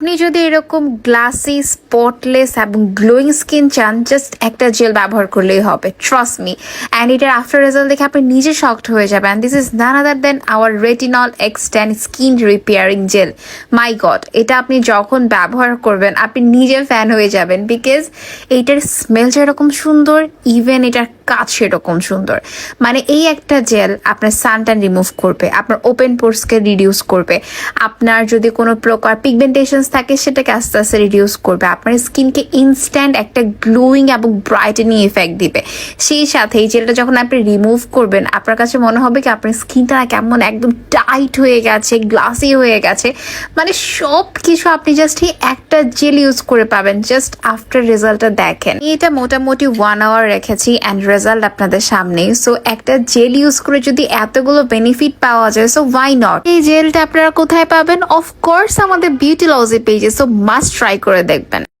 আপনি যদি এরকম গ্লাসি স্পটলেস এবং গ্লোয়িং স্কিন চান জাস্ট একটা জেল ব্যবহার করলেই হবে ট্রাস্ট মি অ্যান্ড এটার আফটার রেজাল্ট দেখে আপনি নিজে শকড হয়ে যাবেন। This is none other than our retinol extend skin repairing gel my god এটা আপনি যখন ব্যবহার করবেন, আপনি নিজে ফ্যান হয়ে যাবেন বিকজ এইটার স্মেল যেরকম সুন্দর ইভেন এটার কাজ সেরকম সুন্দর। মানে এই একটা জেল আপনার সানটান রিমুভ করবে, আপনার ওপেন পোর্সকে রিডিউস করবে। আপনার যদি কোনো প্রকার পিগমেন্টেশনস থাকে সেটাকে আস্তে আস্তে রিডিউস করবে। আপনার স্কিনকে ইনস্ট্যান্ট একটা গ্লোয়িং এবং ব্রাইটেনিং এফেক্ট দিবে। সেই সাথে এই জেলটা যখন আপনি রিমুভ করবেন, আপনার কাছে মনে হবে কি আপনার স্কিনটা কেমন একদম টাইট হয়ে গেছে গ্লাসি হয়ে গেছে। মানে সব কিছু আপনি জাস্ট একটা জেল ইউজ করে পাবেন জাস্ট আফটার রেজাল্টটা দেখেন। এটা মোটামুটি ওয়ান আওয়ার রেখেছি অ্যান্ড রেজাল্ট আপনাদের সামনে সো একটা জেল ইউজ করে যদি এতগুলো বেনিফিট পাওয়া যায় সো ওয়াই নট এই জেলটা আপনারা কোথায় পাবেন? অফকোর্স আমাদের বিউটি লজে পেজে সো মাস্ট ট্রাই করে দেখবেন।